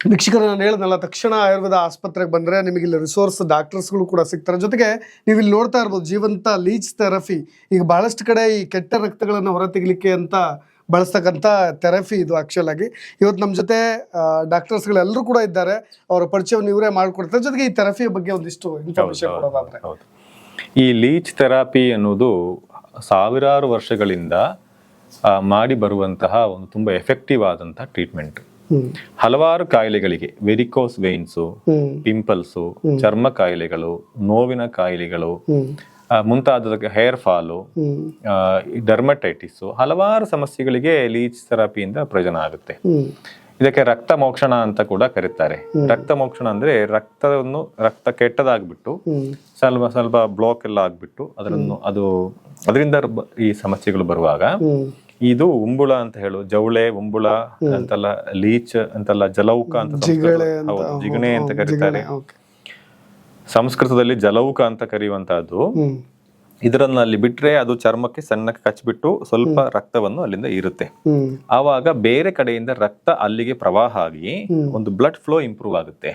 ವೀಕ್ಷಕರು ನಾನು ಹೇಳಿದ್ನಲ್ಲ ತಕ್ಷಣ ಆಯುರ್ವೇದ ಆಸ್ಪತ್ರೆಗೆ ಬಂದರೆ ನಿಮಗೆ ಇಲ್ಲಿ ರಿಸೋರ್ಸ್ ಡಾಕ್ಟರ್ಸ್ಗಳು ಕೂಡ ಸಿಗ್ತಾರೆ. ಜೊತೆಗೆ ನೀವು ಇಲ್ಲಿ ನೋಡ್ತಾ ಇರ್ಬೋದು ಜೀವಂತ ಲೀಚ್ ಥೆರಪಿ ಈಗ ಬಹಳಷ್ಟು ಕಡೆ ಈ ಕೆಟ್ಟ ರಕ್ತಗಳನ್ನು ಹೊರತೆಗಲಿಕ್ಕೆ ಅಂತ ಬಳಸ್ತಕ್ಕಂಥ ಥೆರಪಿ ಇದು ಆ್ಯಕ್ಚುಲ್ ಆಗಿ. ಇವತ್ತು ನಮ್ಮ ಜೊತೆ ಡಾಕ್ಟರ್ಸ್ಗಳೆಲ್ಲರೂ ಕೂಡ ಇದ್ದಾರೆ. ಅವರ ಪರಿಚಯವನ್ನು ಇವರೇ ಮಾಡಿಕೊಡ್ತಾರೆ. ಜೊತೆಗೆ ಈ ಥೆರಪಿಯ ಬಗ್ಗೆ ಒಂದಿಷ್ಟು ಇನ್ಫಾರ್ಮೇಶನ್ ಕೊಡೋದಾದರೆ. ಈ ಲೀಚ್ ಥೆರಪಿ ಅನ್ನೋದು ಸಾವಿರಾರು ವರ್ಷಗಳಿಂದ ಮಾಡಿ ಬರುವಂತಹ ಒಂದು ತುಂಬ ಎಫೆಕ್ಟಿವ್ ಆದಂಥ ಟ್ರೀಟ್ಮೆಂಟ್ ಹಲವಾರು ಕಾಯಿಲೆಗಳಿಗೆ ವೆರಿಕೋಸ್ ವೇನ್ಸು ಪಿಂಪಲ್ಸು ಚರ್ಮ ಕಾಯಿಲೆಗಳು ನೋವಿನ ಕಾಯಿಲೆಗಳು ಮುಂತಾದ ಹೇರ್ ಫಾಲು ಡರ್ಮಟೈಟಿಸ್ ಹಲವಾರು ಸಮಸ್ಯೆಗಳಿಗೆ ಲೀಚ್ ಥೆರಪಿಯಿಂದ ಪ್ರಯೋಜನ ಆಗುತ್ತೆ. ಇದಕ್ಕೆ ರಕ್ತ ಮೋಕ್ಷಣ ಅಂತ ಕೂಡ ಕರೀತಾರೆ. ರಕ್ತ ಮೋಕ್ಷಣ ಅಂದ್ರೆ ರಕ್ತವನ್ನು ರಕ್ತ ಕೆಟ್ಟದಾಗ್ಬಿಟ್ಟು ಸ್ವಲ್ಪ ಸ್ವಲ್ಪ ಬ್ಲಾಕ್ ಎಲ್ಲ ಆಗ್ಬಿಟ್ಟು ಅದರನ್ನು ಅದು ಅದರಿಂದ ಈ ಸಮಸ್ಯೆಗಳು ಬರುವಾಗ ಇದು ಉಂಬುಳ ಅಂತ ಹೇಳು ಜವಳೆ ಉಂಬುಳ ಅಂತಲ್ಲ ಲೀಚ್ ಅಂತಲ್ಲ ಜಲೌಕ ಅಂತ ಜಿಗಣೆ ಅಂತ ಕರೀತಾರೆ. ಸಂಸ್ಕೃತದಲ್ಲಿ ಜಲೌಕ ಅಂತ ಕರೆಯುವಂತಹದ್ದು ಇದರನ್ನ ಅಲ್ಲಿ ಬಿಟ್ರೆ ಅದು ಚರ್ಮಕ್ಕೆ ಸಣ್ಣಕ್ಕೆ ಕಚ್ಬಿಟ್ಟು ಸ್ವಲ್ಪ ರಕ್ತವನ್ನು ಅಲ್ಲಿಂದ ಇರುತ್ತೆ. ಆವಾಗ ಬೇರೆ ಕಡೆಯಿಂದ ರಕ್ತ ಅಲ್ಲಿಗೆ ಪ್ರವಾಹ ಆಗಿ ಒಂದು ಬ್ಲಡ್ ಫ್ಲೋ ಇಂಪ್ರೂವ್ ಆಗುತ್ತೆ.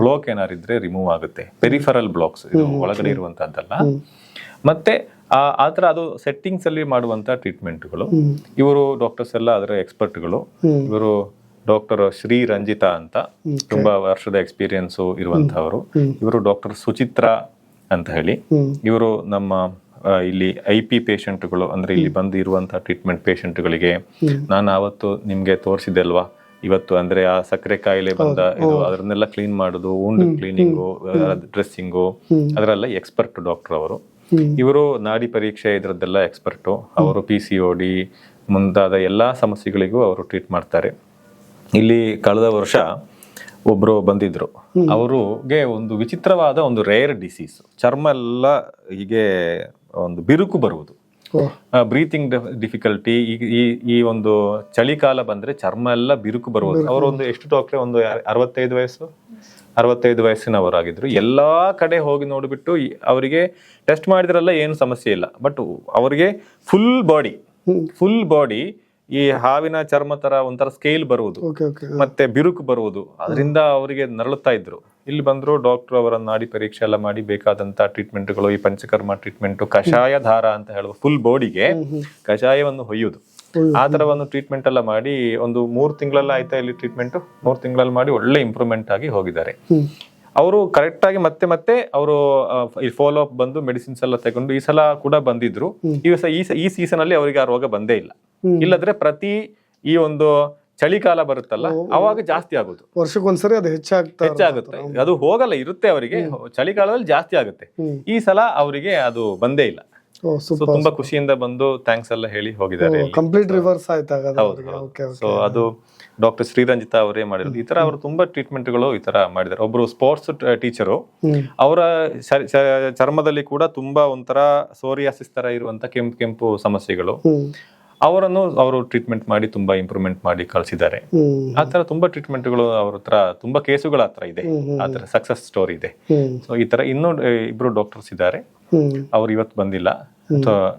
ಬ್ಲಾಕ್ ಏನಾರಿದ್ರೆ ರಿಮೂವ್ ಆಗುತ್ತೆ. ಪೆರಿಫರಲ್ ಬ್ಲಾಕ್ಸ್ ಇದು ಒಳಗಡೆ ಇರುವಂತಹದ್ದಲ್ಲ ಮತ್ತೆ ಆ ಆತರ ಅದು ಸೆಟ್ಟಿಂಗ್ಸ್ ಅಲ್ಲಿ ಮಾಡುವಂತ ಟ್ರೀಟ್ಮೆಂಟ್ಗಳು ಇವರು ಡಾಕ್ಟರ್ಸ್ ಎಲ್ಲ ಅದರ ಎಕ್ಸ್ಪರ್ಟ್ಗಳು. ಇವರು ಡಾಕ್ಟರ್ ಶ್ರೀ ರಂಜಿತಾ ಅಂತ ತುಂಬಾ ವರ್ಷದ ಎಕ್ಸ್ಪೀರಿಯನ್ಸ್ ಇರುವಂತಹವರು ಇವರು ಡಾಕ್ಟರ್ ಸುಚಿತ್ರಾ ಅಂತ ಹೇಳಿ. ಇವರು ನಮ್ಮ ಇಲ್ಲಿ ಐ ಪಿ ಪೇಷಂಟ್ಗಳು ಅಂದ್ರೆ ಇಲ್ಲಿ ಬಂದು ಇರುವಂತಹ ಟ್ರೀಟ್ಮೆಂಟ್ ಪೇಷಂಟ್ಗಳಿಗೆ ನಾನು ಆವತ್ತು ನಿಮ್ಗೆ ತೋರಿಸಿದೆ ಅಲ್ವಾ ಇವತ್ತು ಅಂದ್ರೆ ಆ ಸಕ್ಕರೆ ಕಾಯಿಲೆ ಬಂದ ಇದು ಅದನ್ನೆಲ್ಲ ಕ್ಲೀನ್ ಮಾಡುದು ಊಂಡ್ ಕ್ಲೀನಿಂಗು ಡ್ರೆಸ್ಸಿಂಗು ಅದರೆಲ್ಲ ಎಕ್ಸ್ಪರ್ಟ್ ಡಾಕ್ಟರ್ ಅವರು. ಇವರು ನಾಡಿ ಪರೀಕ್ಷೆ ಇದರದ್ದೆಲ್ಲ ಎಕ್ಸ್ಪರ್ಟು. ಅವರು ಪಿ ಸಿ ಒ ಡಿ ಮುಂತಾದ ಎಲ್ಲಾ ಸಮಸ್ಯೆಗಳಿಗೂ ಅವರು ಟ್ರೀಟ್ ಮಾಡ್ತಾರೆ. ಇಲ್ಲಿ ಕಳೆದ ವರ್ಷ ಒಬ್ಬರು ಬಂದಿದ್ರು. ಅವರಿಗೆ ಒಂದು ವಿಚಿತ್ರವಾದ ಒಂದು ರೇರ್ ಡಿಸೀಸ್ ಚರ್ಮ ಎಲ್ಲ ಹೀಗೆ ಒಂದು ಬಿರುಕು ಬರುವುದು. ಓ. ಬ್ರೀತಿಂಗ್ ಡಿಫಿಕಲ್ಟಿ ಈ ಈ ಒಂದು ಚಳಿಕಾಲ ಬಂದ್ರೆ ಚರ್ಮ ಎಲ್ಲ ಬಿರುಕು ಬರುವುದು. ಅವರು ಒಂದು ಎಷ್ಟು ಡಾಕ್ಟ್ರೆ ಒಂದು ಅರವತ್ತೈದು ವಯಸ್ಸು? ಅರವತ್ತೈದು ವಯಸ್ಸಿನವರಾಗಿದ್ದರು ಎಲ್ಲಾ ಕಡೆ ಹೋಗಿ ನೋಡಿಬಿಟ್ಟು ಅವರಿಗೆ ಟೆಸ್ಟ್ ಮಾಡಿದ್ರಲ್ಲ ಏನು ಸಮಸ್ಯೆ ಇಲ್ಲ. ಬಟ್ ಅವರಿಗೆ ಫುಲ್ ಬಾಡಿ ಫುಲ್ ಬಾಡಿ ಈ ಹಾವಿನ ಚರ್ಮ ತರ ಒಂಥರ ಸ್ಕೇಲ್ ಬರುವುದು. ಮತ್ತೆ ಬಿರುಕು ಬರುವುದು. ಅದರಿಂದ ಅವರಿಗೆ ನರಳುತ್ತಾ ಇದ್ರು. ಇಲ್ಲಿ ಬಂದ್ರು ಡಾಕ್ಟರ್ ಅವರ ನಾಡಿ ಪರೀಕ್ಷೆ ಎಲ್ಲ ಮಾಡಿ ಬೇಕಾದಂತ ಟ್ರೀಟ್ಮೆಂಟ್ಗಳು ಈ ಪಂಚಕರ್ಮ ಟ್ರೀಟ್ಮೆಂಟ್ ಕಷಾಯ ಧಾರ ಅಂತ ಹೇಳುವ ಫುಲ್ ಬಾಡಿಗೆ ಕಷಾಯವನ್ನು ಹೊಯ್ಯುವುದು. ಆ ತರ ಒಂದು ಟ್ರೀಟ್ಮೆಂಟ್ ಎಲ್ಲ ಮಾಡಿ ಒಂದು ಮೂರ್ ತಿಂಗಳೆಲ್ಲ ಆಯ್ತಾ ಇಲ್ಲಿ ಟ್ರೀಟ್ಮೆಂಟ್ ಮೂರ್ ತಿಂಗಳಲ್ಲಿ ಮಾಡಿ ಒಳ್ಳೆ ಇಂಪ್ರೂವ್ಮೆಂಟ್ ಆಗಿ ಹೋಗಿದ್ದಾರೆ. ಅವರು ಕರೆಕ್ಟ್ ಆಗಿ ಮತ್ತೆ ಮತ್ತೆ ಅವರು ಈ ಫಾಲೋ ಅಪ್ ಬಂದು ಮೆಡಿಸಿನ್ಸ್ ಎಲ್ಲ ತಗೊಂಡು ಈ ಸಲ ಕೂಡ ಬಂದಿದ್ರು. ಈ ಈ ಸೀಸನ್ ಅಲ್ಲಿ ಅವರಿಗೆ ಆ ರೋಗ ಬಂದೇ ಇಲ್ಲ. ಇಲ್ಲದ್ರೆ ಪ್ರತಿ ಈ ಒಂದು ಚಳಿಕಾಲ ಬರುತ್ತಲ್ಲ ಅವಾಗ ಜಾಸ್ತಿ ಆಗುದು. ವರ್ಷಕ್ಕೊಂದ್ಸರಿ ಅದು ಹೆಚ್ಚಾಗುತ್ತೆ. ಹೆಚ್ಚಾಗುತ್ತೆ ಅದು ಹೋಗಲ್ಲ ಇರುತ್ತೆ ಅವರಿಗೆ. ಚಳಿಗಾಲದಲ್ಲಿ ಜಾಸ್ತಿ ಆಗುತ್ತೆ. ಈ ಸಲ ಅವರಿಗೆ ಅದು ಬಂದೇ ಇಲ್ಲ. ಸೊ ತುಂಬಾ ಖುಷಿಯಿಂದ ಬಂದು ಥ್ಯಾಂಕ್ಸ್ ಎಲ್ಲ ಹೇಳಿ ಹೋಗಿದ್ದಾರೆ ಕಂಪ್ಲೀಟ್ ರಿವರ್ಸ್ ಆಯ್ತು ಸೊ ಅದು ಡಾಕ್ಟರ್ ಶ್ರೀರಂಜಿತಾ ಅವರೇ ಮಾಡಿದ್ರು ಈ ತರ ಅವರು ತುಂಬಾ ಟ್ರೀಟ್ಮೆಂಟ್ಗಳು ಈ ತರ ಮಾಡಿದ್ದಾರೆ. ಒಬ್ರು ಸ್ಪೋರ್ಟ್ಸ್ ಟೀಚರು ಅವರ ಚರ್ಮದಲ್ಲಿ ಕೂಡ ತುಂಬಾ ಒಂಥರ ಸೋರಿಯಾಸಿಸ್ ತರ ಇರುವಂತ ಕೆಂಪು ಕೆಂಪು ಸಮಸ್ಯೆಗಳು. ಅವರನ್ನು ಅವರು ಟ್ರೀಟ್ಮೆಂಟ್ ಮಾಡಿ ತುಂಬಾ ಇಂಪ್ರೂವ್ಮೆಂಟ್ ಮಾಡಿ ಕಳಿಸಿದ್ದಾರೆ. ಆ ತರ ತುಂಬಾ ಟ್ರೀಟ್ಮೆಂಟ್ಗಳು ಅವ್ರ ಹತ್ರ ತುಂಬಾ ಕೇಸುಗಳ ಹತ್ರ ಇದೆ. ಆ ತರ ಸಕ್ಸಸ್ ಸ್ಟೋರಿ ಇದೆ. ಸೊ ಈ ತರ ಇನ್ನೂ ಇಬ್ರು ಡಾಕ್ಟರ್ಸ್ ಇದ್ದಾರೆ. ಅವ್ರು ಇವತ್ತು ಬಂದಿಲ್ಲ.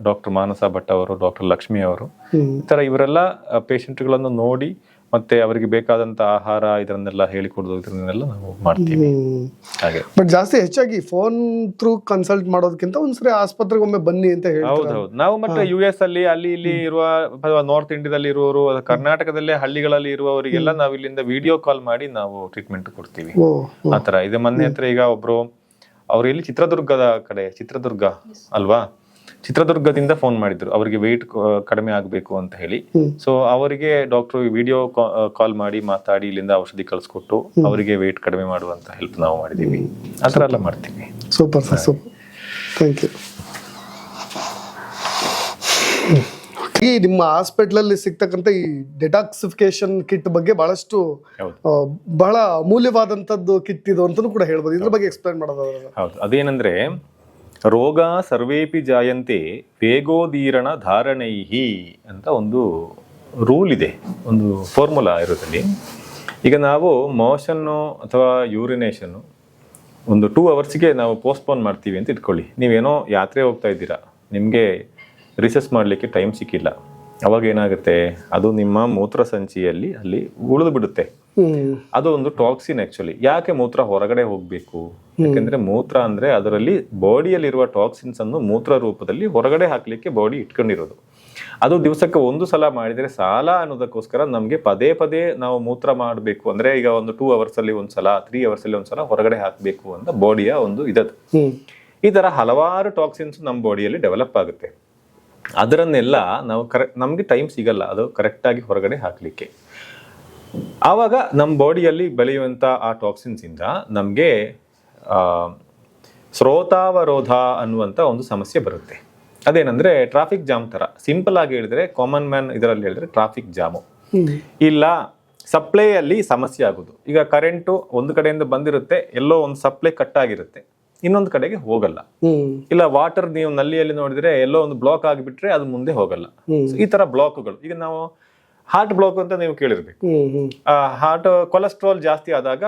ಡಾಕ್ಟರ್ ಮಾನಸ ಭಟ್ ಅವರು ಡಾಕ್ಟರ್ ಲಕ್ಷ್ಮಿ ಅವರು. ಈ ತರ ಇವರೆಲ್ಲ ಪೇಷಂಟ್ಗಳನ್ನು ನೋಡಿ ಮತ್ತೆ ಅವರಿಗೆ ಬೇಕಾದಂತ ಆಹಾರ ಇದರನ್ನೆಲ್ಲ ಹೇಳಿಕೊಡೋದು ಇದನ್ನೆಲ್ಲ ನಾವು ಮಾಡ್ತೀವಿ. ಹಾಗೆ. ಬಟ್ ಜಾಸ್ತಿ ಹೆಚ್ಚಾಗಿ ಫೋನ್ ಥ್ರೂ ಕನ್ಸಲ್ಟ್ ಮಾಡೋದಕ್ಕಿಂತ ಒಂದ್ಸರಿ ಆಸ್ಪತ್ರೆಗೆ ಒಮ್ಮೆ ಬನ್ನಿ ಅಂತ ಹೌದು ಹೌದು. ನಾವು ಮತ್ತೆ ಯು ಎಸ್ ಅಲ್ಲಿ ಅಲ್ಲಿ ಇಲ್ಲಿ ಇರುವ ಅಥವಾ ನಾರ್ತ್ ಇಂಡಿಯಾದಲ್ಲಿ ಇರುವವರು ಅಥವಾ ಕರ್ನಾಟಕದಲ್ಲೇ ಹಳ್ಳಿಗಳಲ್ಲಿ ಇರುವವರಿಗೆಲ್ಲ ನಾವು ಇಲ್ಲಿಂದ ವಿಡಿಯೋ ಕಾಲ್ ಮಾಡಿ ನಾವು ಟ್ರೀಟ್ಮೆಂಟ್ ಕೊಡ್ತೀವಿ. ಆತರ ಇದೆ ಮೊನ್ನೆ ಹತ್ರ ಈಗ ಒಬ್ರು ಅವ್ರು ಇಲ್ಲಿ ಚಿತ್ರದುರ್ಗದ ಕಡೆ ಚಿತ್ರದುರ್ಗ ಅಲ್ವಾ? ಚಿತ್ರದುರ್ಗದಿಂದ ಫೋನ್ ಮಾಡಿದ್ರು. ಅವರಿಗೆ ವೆಯ್ಟ್ ಕಡಿಮೆ ಆಗಬೇಕು ಅಂತ ಹೇಳಿ. ಸೊ ಅವರಿಗೆ ಡಾಕ್ಟರ್ ವಿಡಿಯೋ ಕಾಲ್ ಮಾಡಿ ಮಾತಾಡಿ ಇಲ್ಲಿಂದ ಔಷಧಿ ಕಳಿಸ್ಕೊಟ್ಟು ಅವರಿಗೆ ವೆಯ್ಟ್ ಕಡಿಮೆ ಮಾಡುವಂತ ಹೆಲ್ಪ್ ನಾವು ಮಾಡಿದೀವಿ. ಆ ಥರ ಎಲ್ಲ ಮಾಡ್ತೀವಿ. Super sir super thank you ಈ ನಿಮ್ಮ ಹಾಸ್ಪಿಟ್ಲಲ್ಲಿ ಸಿಗ್ತಕ್ಕಂಥ ಈ ಡಿಟಾಕ್ಸಿಫಿಕೇಶನ್ ಕಿಟ್ ಬಗ್ಗೆ ಬಹಳಷ್ಟು ಬಹಳ ಅಮೂಲ್ಯವಾದಂಥದ್ದು ಕಿಟ್ ಇದು ಅಂತಲೂ ಕೂಡ ಹೇಳ್ಬೋದು. ಇದ್ರ ಬಗ್ಗೆ ಎಕ್ಸ್ಪ್ಲೈನ್ ಮಾಡೋದಾದ್ರೆ. ಹೌದು. ಅದೇನಂದ್ರೆ ರೋಗ ಸರ್ವೇಪಿ ಜಾಯಂತೆ ವೇಗೋದೀರಣ ಧಾರಣೈಹಿ ಅಂತ ಒಂದು ರೂಲ್ ಇದೆ, ಒಂದು ಫಾರ್ಮುಲಾ ಇರೋದ್ರಲ್ಲಿ ಈಗ ನಾವು ಮೋಷನ್ನು ಅಥವಾ ಯೂರಿನೇಷನ್ನು ಒಂದು ಟೂ ಅವರ್ಸ್ಗೆ ನಾವು ಪೋಸ್ಟ್ಪೋನ್ ಮಾಡ್ತೀವಿ ಅಂತ ಇಟ್ಕೊಳ್ಳಿ. ನೀವೇನೋ ಯಾತ್ರೆ ಹೋಗ್ತಾ ಇದ್ದೀರಾ, ನಿಮಗೆ ರಿಸರ್ಚ್ ಮಾಡಲಿಕ್ಕೆ ಟೈಮ್ ಸಿಕ್ಕಿಲ್ಲ. ಅವಾಗ ಏನಾಗುತ್ತೆ, ಅದು ನಿಮ್ಮ ಮೂತ್ರ ಸಂಚಿಯಲ್ಲಿ ಅಲ್ಲಿ ಉಳಿದು ಬಿಡುತ್ತೆ. ಅದು ಒಂದು ಟಾಕ್ಸಿನ್ ಆಕ್ಚುಲಿ ಯಾಕೆ ಮೂತ್ರ ಹೊರಗಡೆ ಹೋಗ್ಬೇಕು? ಯಾಕೆಂದ್ರೆ ಮೂತ್ರ ಅಂದ್ರೆ ಅದರಲ್ಲಿ ಬಾಡಿಯಲ್ಲಿರುವ ಟಾಕ್ಸಿನ್ಸ್ ಅನ್ನು ಮೂತ್ರ ರೂಪದಲ್ಲಿ ಹೊರಗಡೆ ಹಾಕ್ಲಿಕ್ಕೆ ಬಾಡಿ ಇಟ್ಕೊಂಡಿರೋದು. ಅದು ದಿವಸಕ್ಕೆ ಒಂದು ಸಲ ಮಾಡಿದ್ರೆ ಸಾಲ ಅನ್ನೋದಕ್ಕೋಸ್ಕರ ನಮ್ಗೆ ಪದೇ ಪದೇ ನಾವು ಮೂತ್ರ ಮಾಡಬೇಕು ಅಂದ್ರೆ ಈಗ ಒಂದು ಟೂ ಅವರ್ಸ್ ಅಲ್ಲಿ ಒಂದ್ಸಲ ತ್ರೀ ಅವರ್ಸ್ ಅಲ್ಲಿ ಒಂದ್ಸಲ ಹೊರಗಡೆ ಹಾಕಬೇಕು ಅಂತ ಬಾಡಿಯ ಒಂದು ಇದದು. ಈ ತರ ಹಲವಾರು ಟಾಕ್ಸಿನ್ಸ್ ನಮ್ಮ ಬಾಡಿಯಲ್ಲಿ ಡೆವಲಪ್ ಆಗುತ್ತೆ. ಅದರನ್ನೆಲ್ಲ ನಾವು ಕರೆಕ್ಟ್ ನಮಗೆ ಟೈಮ್ ಸಿಗಲ್ಲ ಅದು ಕರೆಕ್ಟಾಗಿ ಹೊರಗಡೆ ಹಾಕಲಿಕ್ಕೆ. ಆವಾಗ ನಮ್ಮ ಬಾಡಿಯಲ್ಲಿ ಬೆಳೆಯುವಂಥ ಆ ಟಾಕ್ಸಿನ್ಸ್ ಇಂದ ನಮಗೆ ಸ್ರೋತಾವರೋಧ ಅನ್ನುವಂಥ ಒಂದು ಸಮಸ್ಯೆ ಬರುತ್ತೆ. ಅದೇನಂದ್ರೆ ಟ್ರಾಫಿಕ್ ಜಾಮ್ ಥರ. ಸಿಂಪಲ್ ಆಗಿ ಹೇಳಿದ್ರೆ ಕಾಮನ್ ಮ್ಯಾನ್ ಇದರಲ್ಲಿ ಹೇಳಿದ್ರೆ ಟ್ರಾಫಿಕ್ ಜಾಮು ಇಲ್ಲ ಸಪ್ಲೈಯಲ್ಲಿ ಸಮಸ್ಯೆ ಆಗೋದು. ಈಗ ಕರೆಂಟು ಒಂದು ಕಡೆಯಿಂದ ಬಂದಿರುತ್ತೆ ಎಲ್ಲೋ ಒಂದು ಸಪ್ಲೈ ಕಟ್ ಆಗಿರುತ್ತೆ. ಇನ್ನೊಂದು ಕಡೆಗೆ ಹೋಗಲ್ಲ. ಇಲ್ಲ ವಾಟರ್ ನೀವು ನಲ್ಲಿಯಲ್ಲಿ ನೋಡಿದ್ರೆ ಎಲ್ಲೋ ಒಂದು ಬ್ಲಾಕ್ ಆಗಿಬಿಟ್ರೆ ಅದು ಮುಂದೆ ಹೋಗಲ್ಲ. ಈ ತರ ಬ್ಲಾಕ್ಗಳು ಈಗ ನಾವು ಹಾರ್ಟ್ ಬ್ಲಾಕ್ ಅಂತ ನೀವು ಕೇಳಿರ್ಬೇಕು. ಹಾರ್ಟ್ ಕೊಲೆಸ್ಟ್ರಾಲ್ ಜಾಸ್ತಿ ಆದಾಗ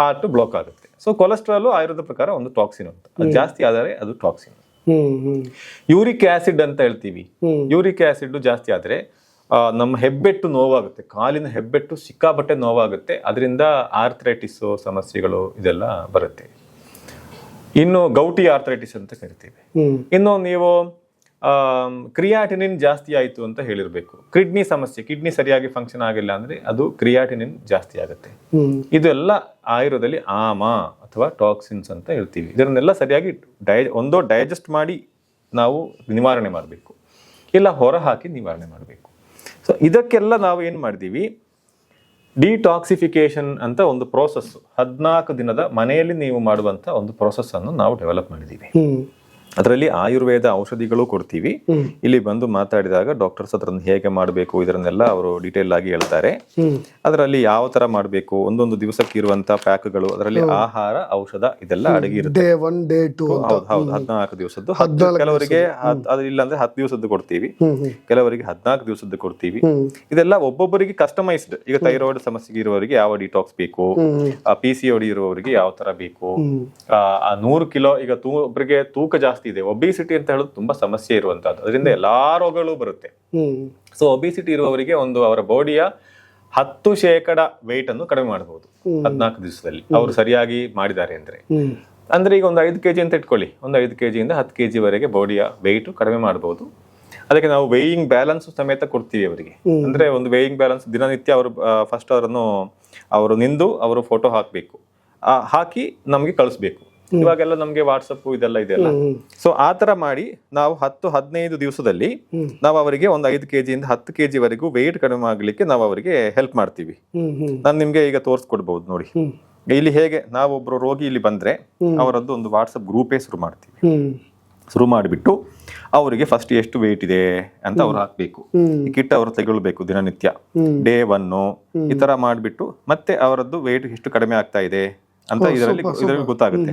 ಹಾರ್ಟ್ ಬ್ಲಾಕ್ ಆಗುತ್ತೆ. ಸೊ ಕೊಲೆಸ್ಟ್ರಾಲ್ ಆಯುರ್ವೇದ ಪ್ರಕಾರ ಒಂದು ಟಾಕ್ಸಿನ್ ಅಂತ. ಅದು ಜಾಸ್ತಿ ಆದರೆ ಅದು ಟಾಕ್ಸಿನ್ ಯೂರಿಕ್ ಆಸಿಡ್ ಅಂತ ಹೇಳ್ತೀವಿ. ಯೂರಿಕ್ ಆಸಿಡ್ ಜಾಸ್ತಿ ಆದ್ರೆ ನಮ್ಮ ಹೆಬ್ಬೆಟ್ಟು ನೋವಾಗುತ್ತೆ. ಕಾಲಿನ ಹೆಬ್ಬೆಟ್ಟು ಸಿಕ್ಕಾಪಟ್ಟೆ ನೋವಾಗುತ್ತೆ. ಅದರಿಂದ ಆರ್ಥ್ರೈಟಿಸ್ ಸಮಸ್ಯೆಗಳು ಇದೆಲ್ಲ ಬರುತ್ತೆ. ಇನ್ನು ಗೌಟಿ ಆರ್ಥ್ರೈಟಿಸ್ ಅಂತ ಕರಿತೀವಿ. ಇನ್ನು ನೀವು ಕ್ರಿಯಾಟಿನಿನ್ ಜಾಸ್ತಿ ಆಯಿತು ಅಂತ ಹೇಳಿರ್ಬೇಕು. ಕಿಡ್ನಿ ಸಮಸ್ಯೆ ಕಿಡ್ನಿ ಸರಿಯಾಗಿ ಫಂಕ್ಷನ್ ಆಗಿಲ್ಲ ಅಂದ್ರೆ ಅದು ಕ್ರಿಯಾಟಿನಿನ್ ಜಾಸ್ತಿ ಆಗುತ್ತೆ. ಇದೆಲ್ಲ ಆಯುರ್ವೇದದಲ್ಲಿ ಆಮ ಅಥವಾ ಟಾಕ್ಸಿನ್ಸ್ ಅಂತ ಹೇಳ್ತೀವಿ. ಇದನ್ನೆಲ್ಲ ಸರಿಯಾಗಿ ಡೈ ಒಂದೋ ಡೈಜೆಸ್ಟ್ ಮಾಡಿ ನಾವು ನಿವಾರಣೆ ಮಾಡಬೇಕು. ಇಲ್ಲ ಹೊರ ಹಾಕಿ ನಿವಾರಣೆ ಮಾಡಬೇಕು. ಸೊ ಇದಕ್ಕೆಲ್ಲ ನಾವು ಏನು ಮಾಡ್ತೀವಿ ಡಿಟಾಕ್ಸಿಫಿಕೇಶನ್ ಅಂತ ಒಂದು ಪ್ರೋಸೆಸ್ ಹದಿನಾಲ್ಕು ದಿನದ ಮನೆಯಲ್ಲಿ ನೀವು ಮಾಡುವಂತ ಒಂದು ಪ್ರೋಸೆಸ್ ಅನ್ನು ನಾವು ಡೆವಲಪ್ ಮಾಡಿದ್ದೀವಿ ಅದರಲ್ಲಿ ಆಯುರ್ವೇದ ಔಷಧಿಗಳು ಕೊಡ್ತೀವಿ. ಇಲ್ಲಿ ಬಂದು ಮಾತಾಡಿದಾಗ ಡಾಕ್ಟರ್ಸ್ ಅದರನ್ನ ಹೇಗೆ ಮಾಡಬೇಕು ಇದರನ್ನೆಲ್ಲ ಅವರು ಡೀಟೇಲ್ ಆಗಿ ಹೇಳ್ತಾರೆ. ಅದರಲ್ಲಿ ಯಾವ ತರ ಮಾಡಬೇಕು ಒಂದೊಂದು ದಿವಸಕ್ಕೆ ಇರುವಂತ ಪ್ಯಾಕ್ಗಳು ಅದರಲ್ಲಿ ಆಹಾರ ಔಷಧ ಇದೆಲ್ಲ ಅಡಗಿ ಇರುತ್ತೆ. ಹದಿನಾಲ್ಕು ದಿವಸದ್ದು. ಕೆಲವರಿಗೆ ಹತ್- ಅದು ಇಲ್ಲ ಅಂದ್ರೆ ಹತ್ತು ದಿವಸದ್ದು ಕೊಡ್ತೀವಿ. ಕೆಲವರಿಗೆ ಹದಿನಾಲ್ಕು ದಿವಸದ್ದು ಕೊಡ್ತೀವಿ. ಇದೆಲ್ಲ ಒಬ್ಬೊಬ್ಬರಿಗೆ ಕಸ್ಟಮೈಸ್ಡ್ ಈಗ ಥೈರಾಯ್ಡ್ ಸಮಸ್ಯೆಗೆ ಇರುವವರಿಗೆ ಯಾವ ಡಿಟಾಕ್ಸ್ ಬೇಕು? ಪಿ ಸಿ ಇರುವವರಿಗೆ ಯಾವ ತರ ಬೇಕು? ನೂರು ಕಿಲೋ ಈಗ ತೂ ಒಬ್ಬರಿಗೆ ತೂಕ ಜಾಸ್ತಿ ಇದೆ. ಒಬಿಸಿಟಿ ಅಂತ ಹೇಳೋದು ತುಂಬಾ ಸಮಸ್ಯೆ ಇರುವಂತದ್ದು ಅದರಿಂದ ಎಲ್ಲಾ ರೋಗಗಳು ಬರುತ್ತೆ. ಸೊ ಒಬಿಸಿಟಿ ಇರುವವರಿಗೆ ಒಂದು ಅವರ ಬಾಡಿಯ ಹತ್ತು ಶೇಕಡ ವೆಯ್ಟ್ ಅನ್ನು ಕಡಿಮೆ ಮಾಡಬಹುದು ಹದಿನಾಲ್ಕು ದಿವಸದಲ್ಲಿ. ಅವರು ಸರಿಯಾಗಿ ಮಾಡಿದ್ದಾರೆ ಅಂದ್ರೆ. ಅಂದ್ರೆ ಈಗ ಒಂದು ಐದು ಕೆಜಿ ಅಂತ ಇಟ್ಕೊಳ್ಳಿ. ಒಂದು ಐದು ಕೆಜಿಯಿಂದ ಹತ್ತು ಕೆಜಿ ವರೆಗೆ ಬಾಡಿಯ ವೆಯ್ಟ್ ಕಡಿಮೆ ಮಾಡಬಹುದು ಅದಕ್ಕೆ ನಾವು ವೇಯಿಂಗ್ ಬ್ಯಾಲೆನ್ಸ್ ಸಮೇತ ಕೊಡ್ತೀವಿ ಅವರಿಗೆ. ಅಂದ್ರೆ ಒಂದು ವೇಯಿಂಗ್ ಬ್ಯಾಲೆನ್ಸ್ ದಿನನಿತ್ಯ ಅವರು ಫಸ್ಟ್ ಅವರನ್ನು ಅವರು ನಿಂದು ಅವರು ಫೋಟೋ ಹಾಕಬೇಕು. ಹಾಕಿ ನಮಗೆ ಕಳಿಸ್ಬೇಕು. ಇವಾಗೆಲ್ಲ ನಮ್ಗೆ ವಾಟ್ಸಪ್ ಇದೆಲ್ಲ ಇದೆಲ್ಲ ಸೊ ಆತರ ಮಾಡಿ ನಾವು ಹತ್ತು ಹದಿನೈದು ದಿವಸದಲ್ಲಿ. ನಾವು ಅವರಿಗೆ ಒಂದು ಐದು ಕೆಜಿಯಿಂದ ಹತ್ತು ಕೆಜಿ ವರೆಗೂ ವೆಯ್ಟ್ ಕಡಿಮೆ ಆಗ್ಲಿಕ್ಕೆ ನಾವು ಅವರಿಗೆ ಹೆಲ್ಪ್ ಮಾಡ್ತೀವಿ. ನಾನು ನಿಮ್ಗೆ ಈಗ ತೋರಿಸ್ಕೊಡ್ಬಹುದು ನೋಡಿ. ಇಲ್ಲಿ ಹೇಗೆ ನಾವೊಬ್ರು ರೋಗಿ ಇಲ್ಲಿ ಬಂದ್ರೆ ಅವರದ್ದು ಒಂದು ವಾಟ್ಸಪ್ ಗ್ರೂಪೇ ಶುರು ಮಾಡ್ತೀವಿ. ಶುರು ಮಾಡಿಬಿಟ್ಟು ಅವರಿಗೆ ಫಸ್ಟ್ ಎಷ್ಟು ವೆಯ್ಟ್ ಇದೆ ಅಂತ ಅವ್ರು ಹಾಕ್ಬೇಕು. ಈ ಕಿಟ್ ಅವರು ತೆಗೊಳ್ಬೇಕು ದಿನನಿತ್ಯ. ಡೇ ಒನ್ ಈ ತರ ಮಾಡಿಬಿಟ್ಟು ಮತ್ತೆ ಅವರದ್ದು ವೆಯ್ಟ್ ಎಷ್ಟು ಕಡಿಮೆ ಆಗ್ತಾ ಇದೆ. ಅಂತ ಇದರಲ್ಲಿ ಇದರಲ್ಲಿ ಗೊತ್ತಾಗುತ್ತೆ.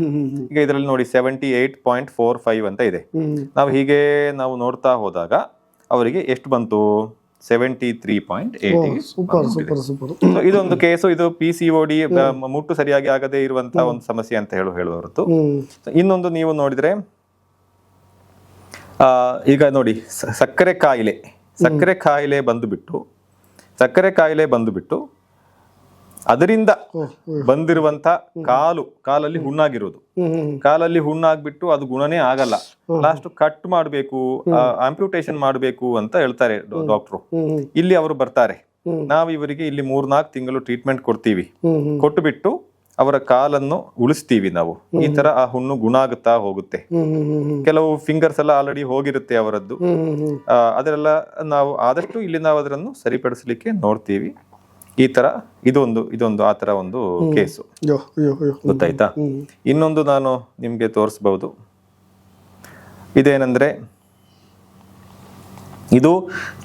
ಈಗ ಇದರಲ್ಲಿ ನೋಡಿ seventy eight point four five ಅಂತ ಇದೆ. ನಾವು ಹೀಗೆ ನಾವು ನೋಡ್ತಾ ಹೋದಾಗ ಅವರಿಗೆ ಎಷ್ಟು ಬಂತು? ಸೆವೆಂಟಿ ತ್ರೀ ಪಾಯಿಂಟ್ ಏಟ್ ಇದೊಂದು ಕೇಸು ಇದು ಪಿ ಸಿ ಓ ಡಿ ಮುಟ್ಟು ಸರಿಯಾಗಿ ಆಗದೆ ಇರುವಂತಹ ಒಂದು ಸಮಸ್ಯೆ ಅಂತ ಹೇಳು ಹೇಳುವ ಹೊರತು. ಇನ್ನೊಂದು ನೀವು ನೋಡಿದ್ರೆ ಆ, ಈಗ ನೋಡಿ ಸಕ್ಕರೆ ಕಾಯಿಲೆ. ಸಕ್ಕರೆ ಕಾಯಿಲೆ ಬಂದುಬಿಟ್ಟು ಸಕ್ಕರೆ ಕಾಯಿಲೆ ಬಂದುಬಿಟ್ಟು ಅದರಿಂದ. ಬಂದಿರುವಂತ ಕಾಲು ಕಾಲಲ್ಲಿ ಹುಣ್ಣಾಗಿರೋದು. ಕಾಲಲ್ಲಿ ಹುಣ್ಣಾಗ್ಬಿಟ್ಟು ಅದು ಗುಣನೇ ಆಗಲ್ಲ. ಲಾಸ್ಟ್ ಕಟ್ ಮಾಡಬೇಕು ಆಂಪ್ಯೂಟೇಷನ್ ಮಾಡಬೇಕು ಅಂತ ಹೇಳ್ತಾರೆ ಡಾಕ್ಟ್ರು ಇಲ್ಲಿ ಅವರು ಬರ್ತಾರೆ. ನಾವು ಇವರಿಗೆ ಇಲ್ಲಿ ಮೂರ್ನಾಲ್ಕು ತಿಂಗಳು ಟ್ರೀಟ್ಮೆಂಟ್ ಕೊಡ್ತೀವಿ. ಹ್ಮ್ ಹ್ಮ್. ಕೊಟ್ಟು ಬಿಟ್ಟು ಅವರ ಕಾಲನ್ನು ಉಳಿಸ್ತೀವಿ ನಾವು. ಈ ತರ ಆ ಹುಣ್ಣು ಗುಣ ಆಗುತ್ತಾ ಹೋಗುತ್ತೆ. ಕೆಲವು ಫಿಂಗರ್ಸ್ ಎಲ್ಲ ಆಲ್ರೆಡಿ ಹೋಗಿರುತ್ತೆ ಅವರದ್ದು. ಅದರೆಲ್ಲ ನಾವು ಆದಷ್ಟು ಇಲ್ಲಿ ನಾವು ಅದರನ್ನು ಸರಿಪಡಿಸಲಿಕ್ಕೆ ನೋಡ್ತೀವಿ. ಈ ತರ ಇದೊಂದು ಇದೊಂದು ಆ ತರ ಒಂದು ಕೇಸು. ಗೊತ್ತಾಯ್ತಾ? ಇನ್ನೊಂದು ನಾನು ನಿಮ್ಗೆ ತೋರಿಸಬಹುದು. ಇದೇನಂದ್ರೆ ಇದು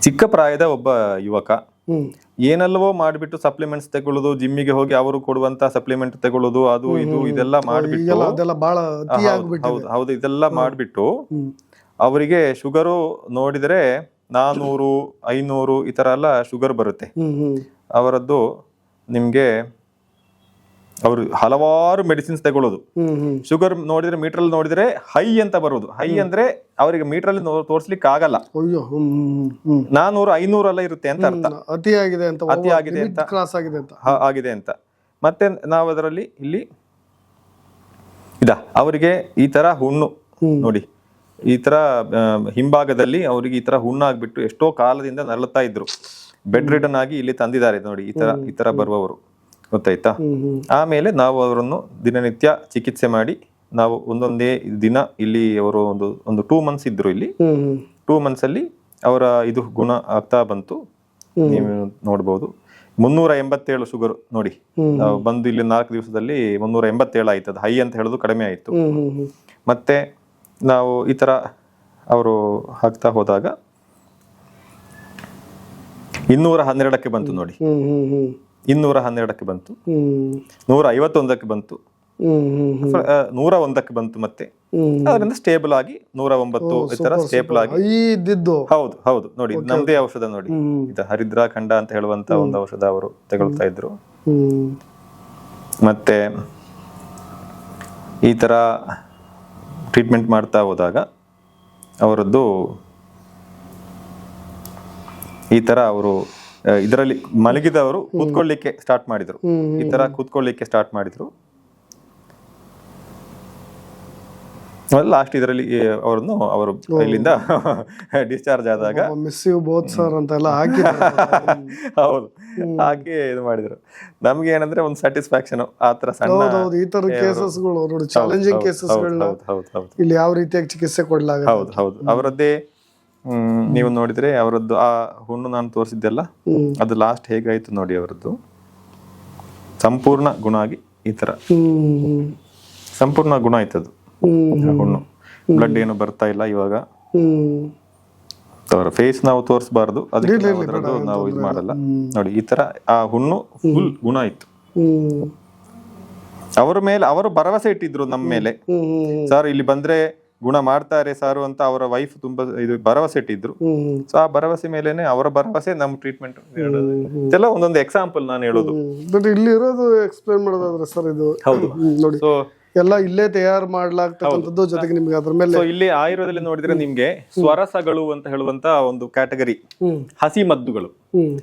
ಚಿಕ್ಕ ಪ್ರಾಯದ ಒಬ್ಬ ಯುವಕ. ಏನಲ್ವೋ ಏನಲ್ಲವೋ ಮಾಡಿಬಿಟ್ಟು ಸಪ್ಲಿಮೆಂಟ್ಸ್ ತಗೊಳ್ಳೋದು ಜಿಮ್ಮಿಗೆ ಹೋಗಿ ಅವರು ಕೊಡುವಂತ ಸಪ್ಲಿಮೆಂಟ್ ತಗೊಳ್ಳೋದು ಅದು ಇದು ಇದೆಲ್ಲ ಮಾಡಿಬಿಟ್ಟು ಹೌದು ಇದೆಲ್ಲ ಮಾಡಿಬಿಟ್ಟು ಅವರಿಗೆ ಶುಗರು ನೋಡಿದ್ರೆ ನಾನೂರು ಐನೂರು ಈ ತರ ಎಲ್ಲ ಶುಗರ್ ಬರುತ್ತೆ. ಅವರದ್ದು ನಿಮ್ಗೆ ಅವರು ಹಲವಾರು ಮೆಡಿಸಿನ್ಸ್ ತಗೊಳ್ಳೋದು. ಶುಗರ್ ನೋಡಿದ್ರೆ ಮೀಟರ್ ನೋಡಿದ್ರೆ ಹೈ ಅಂತ ಬರೋದು. ಹೈ ಅಂದ್ರೆ ಅವರಿಗೆ ಮೀಟರ್ ಅಲ್ಲಿ ತೋರಿಸ್ಲಿಕ್ಕೆ ಆಗಲ್ಲ. ನಾನೂರು ಐನೂರೆಲ್ಲ ಇರುತ್ತೆ ಅಂತ ಅರ್ಥ. ಅತಿ ಆಗಿದೆ ಅಂತ ಅತಿ ಆಗಿದೆ ಅಂತ. ಕ್ರಾಸ್ ಆಗಿದೆ ಅಂತ. ಆಗಿದೆ ಅಂತ. ಮತ್ತೆ ನಾವು ಅದರಲ್ಲಿ ಇಲ್ಲಿ ಇದ ಅವರಿಗೆ ಈ ತರ ಹುಣ್ಣು. ನೋಡಿ ಈ ತರ ಹಿಂಭಾಗದಲ್ಲಿ ಅವರಿಗೆ ಈ ತರ ಹುಣ್ಣಾಗ್ಬಿಟ್ಟು ಎಷ್ಟೋ ಕಾಲದಿಂದ ನರಳುತ್ತಾ ಇದ್ರು. ಬೆಡ್ ರಿಟರ್ನ್ ಆಗಿ ಇಲ್ಲಿ ತಂದಿದ್ದಾರೆ ನೋಡಿ ಈ ತರ ಈ ತರ ಬರುವವರು. ಗೊತ್ತಾಯ್ತಾ? ಆಮೇಲೆ ನಾವು ಅವರನ್ನು ದಿನನಿತ್ಯ ಚಿಕಿತ್ಸೆ ಮಾಡಿ ನಾವು ಒಂದೊಂದೇ ದಿನ ಇಲ್ಲಿ ಅವರು ಒಂದು ಒಂದು ಟೂ ಮಂತ್ಸ್ ಇದ್ರು ಇಲ್ಲಿ. ಟೂ ಮಂತ್ಸ್ ಅಲ್ಲಿ ಅವರ ಇದು ಗುಣ ಆಗ್ತಾ ಬಂತು. ನೀವು ನೋಡ್ಬೋದು. ಮುನ್ನೂರ ಎಂಬತ್ತೇಳು ಶುಗರ್ ನೋಡಿ. ನಾವು ಬಂದು ಇಲ್ಲಿ ನಾಲ್ಕು ದಿವಸದಲ್ಲಿ ಮುನ್ನೂರ ಎಂಬತ್ತೇಳು ಆಯ್ತದ. ಹೈ ಅಂತ ಹೇಳೋದು ಕಡಿಮೆ ಆಯ್ತು. ಮತ್ತೆ ನಾವು ಈ ತರ ಅವರು ಹಾಕ್ತಾ ಹೋದಾಗ ಇನ್ನೂರ ಹನ್ನೆರಡಕ್ಕೆ ಬಂತು ನೋಡಿ. ಇನ್ನೂರ ಹನ್ನೆರಡಕ್ಕೆ ಬಂತು. ನೂರ ಐವತ್ತೊಂದಕ್ಕೆ ಬಂತು. ನೂರ ಒಂದಕ್ಕೆ ಬಂತು ಮತ್ತೆ. ಅದರಿಂದ ಸ್ಟೇಬಲ್ ಆಗಿ ನೂರ ಒಂಬತ್ತು ಈ ತರ ಸ್ಟೇಬಲ್ ಆಗಿ ಹೌದು ಹೌದು. ನೋಡಿ ನಮ್ದೇ ಔಷಧ ನೋಡಿ. ಇದು ಹರಿದ್ರಾ ಖಂಡ ಅಂತ ಹೇಳುವಂತ ಒಂದು ಔಷಧ ಅವರು ತಗೊಳ್ತಾ ಇದ್ರು. ಮತ್ತೆ ಈ ತರ ಟ್ರೀಟ್ಮೆಂಟ್ ಮಾಡ್ತಾ ಹೋದಾಗ ಅವರದ್ದು ಈ ತರ ಅವರು ಇದರಲ್ಲಿ ಮಲಗಿದವರು ಕೂತ್ಕೊಳ್ಳಿಕ್ಕೆ ಸ್ಟಾರ್ಟ್ ಮಾಡಿದ್ರು. ಈ ತರ ಕೂತ್ಕೊಳ್ಳಿಕ್ಕೆ ಸ್ಟಾರ್ಟ್ ಮಾಡಿದ್ರು. ಲಾಸ್ಟ್ ಇದರಲ್ಲಿ ಅವರನ್ನು ಅವರು ಇಲ್ಲಿಂದ ಡಿಸ್ಚಾರ್ಜ್ ಆದಾಗ ಮಿಸ್ ಯು ಬೋತ್ ಸರ್ ಅಂತ ಎಲ್ಲ ಹಾಕಿ ಹೌದು. ಹಾಕಿ ಇದು ಮಾಡಿದ್ರು. ನಮ್ಗೆ ಏನಂದ್ರೆ ಒಂದು ಸ್ಯಾಟಿಸ್ಫ್ಯಾಕ್ಷನ್ ಆ ತರ ಸಣ್ಣ ಹೌದು ಈ ತರ ಕೇಸಸ್ಗಳು ಚಾಲೆಂಜಿಂಗ್ ಕೇಸಸ್ ಹೌದು ಹೌದು ಹೌದು ಇಲ್ಲಿ ಯಾವ ರೀತಿಯಾಗಿ ಚಿಕಿತ್ಸೆ ಕೊಡ್ಲಾಗ ಹೌದು ಹೌದು. ಅವರದ್ದೇ ನೀವು ನೋಡಿದ್ರೆ ಅವರದ್ದು ಆ ಹುಣ್ಣು ನಾನು ತೋರಿಸಿದ್ದೆಲ್ಲ ಅದು ಲಾಸ್ಟ್ ಹೇಗಾಯ್ತು ನೋಡಿ ಅವರದ್ದು. ಸಂಪೂರ್ಣ ಗುಣ ಆಗಿ ಈ ತರ. ಸಂಪೂರ್ಣ ಗುಣ ಆಯ್ತು ಅದು. ಹುಣ್ಣು. ಬ್ಲಡ್ ಏನು ಬರ್ತಾ ಇಲ್ಲ ಇವಾಗ. ಅವರ ಫೇಸ್ ನಾವು ತೋರಿಸಬಾರ್ದು. ಅದಕ್ಕೆ ನಾವು ಇದು ಮಾಡಲ್ಲ. ನೋಡಿ ಈ ತರ ಆ ಹುಣ್ಣು ಫುಲ್ ಗುಣ ಆಯ್ತು. ಅವರ ಮೇಲೆ ಅವರು ಭರವಸೆ ಇಟ್ಟಿದ್ರು ನಮ್ಮ ಮೇಲೆ. ಸರ್ ಇಲ್ಲಿ ಬಂದ್ರೆ ಗುಣ ಮಾಡ್ತಾರೆ ಸಾರು ಅಂತ ಅವರ ವೈಫ್ ತುಂಬಾ ಇದು ಭರವಸೆ ಇಟ್ಟಿದ್ರು. ಸೊ ಆ ಭರವಸೆ ಮೇಲೆನೆ ಅವರ ಭರವಸೆ ನಮ್ಮ ಟ್ರೀಟ್ಮೆಂಟ್ ಇದೆಲ್ಲ ಒಂದೊಂದು ಎಕ್ಸಾಂಪಲ್ ನಾನು ಹೇಳೋದು. ಬಟ್ ಇಲ್ಲಿ ಇರೋದು ಎಕ್ಸ್ಪ್ಲೇನ್ ಮಾಡೋದಾದ್ರೆ ಸರ್ ಇದು ಹೌದು. ನೋಡಿ. ಸೊ ಎಲ್ಲ ಇಲ್ಲೇ ತಯಾರು ಮಾಡ್ಲಾಗ್ತಕ್ಕಂಥದ್ದು ಜೊತೆಗೆ ನಿಮ್ಗೆ ಅದ್ರ ಮೇಲೆ ಸೊ ಇಲ್ಲಿ ಆಯುರ್ವೇದದಲ್ಲಿ ನೋಡಿದ್ರೆ ನಿಮ್ಗೆ ಸ್ವರಸಗಳು ಅಂತ ಹೇಳುವಂತ ಒಂದು ಕ್ಯಾಟಗರಿ ಹಸಿ ಮದ್ದುಗಳು.